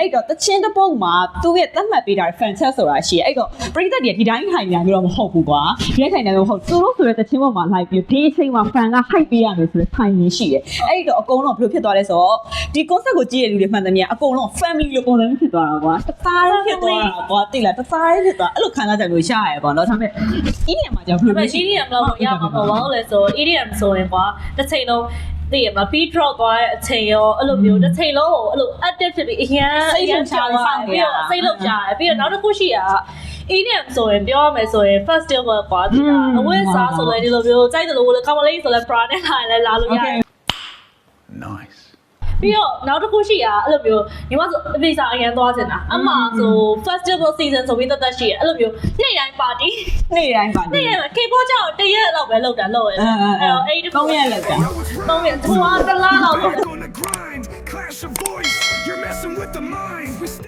အဲ့တော့တချင်းတစ်ပုတ်မှာသူ့ရဲ့သတ်မှတ်ပေးတာ fan set ဆိုတာရှိတယ်အဲ့တော့ပရိသတ်တွေဒီတိုင်းထိုင်နေမျိုးတော့မဟုတ်ဘူးကွာဒီတိုင်းထိုင်နေမျိုးမဟုတ်သူတို့ဆိုတဲ့တချင်းပေါ်မှာ live ပြီးဒီအချိန်မှာ fan က hype ပေးရမယ်ဆိုတဲ့ထိုင်ရင်းရှိတယ်အဲ့တော့အကုန်လုံးဘယ်လိုဖြစ်သွားလဲဆိုတော့ဒီ concept ကိုကြည့်ရတဲ့လူတွေမှန်သမျှအကုန်လုံး family လို့ပုံစံမျိုးဖြစ်သွားတာကွာတသားလေးဖြစ်သွားတာကွာတိလားတသားလေးဖြစ်သွားအဲ့လိုခံစားချက်မျိုးရရပေါ့နော်ဒါပေမဲ့ EDM မှာじゃဘယ်လိုဒါပေလဲမဲ့ EDM လောက်ကိုရမှာမဟုတ်ပါဘူးလေဆို EDM ဆိုရင်ကွာတစ်ချိန်လုံး သိရမှာ beat drop သွားတဲ့အချိန်ရောအဲ့လိုမျိုးတစ်ချိန်လုံးကိုအဲ့လို active ဖြစ်ပြီးအရန်ပြီးတော့စိတ်လှုပ်ရှားတယ်ပြီးတော့နောက်တစ်ခုရှိတာ EDM ဆိုရင်ပြောရမယ်ဆိုရင် festival ကွာဒီအဝတ်စားဆိုလည်းဒီလိုမျိုးကြိုက်တယ်လို့လေ common လေးဆိုလည်း bra နဲ့လာလည်းလာလို့ရတယ် Nice. ပြီးတော့နောက်တစ်ခုရှိတာအဲ့လိုမျိုးညီမဆိုအပိစာအရန်သွားချင်တာအမှဆို festival season ဆိုပြီးသက်သက်ရှိရအဲ့လိုမျိုးနေ့တိုင်း party နေ့တိုင်းပါနေ့တိုင်း K-pop ကြော င့်တရက်လောက်ပဲလောက်တာလောက်ရအဲအဲအဲတော့အဲ့ဒီသုံးရက်လောက်တာသုံးရက်သူကတစ်လားလောက်လောက် on the grind, clash of voice. You're messing with the mind. We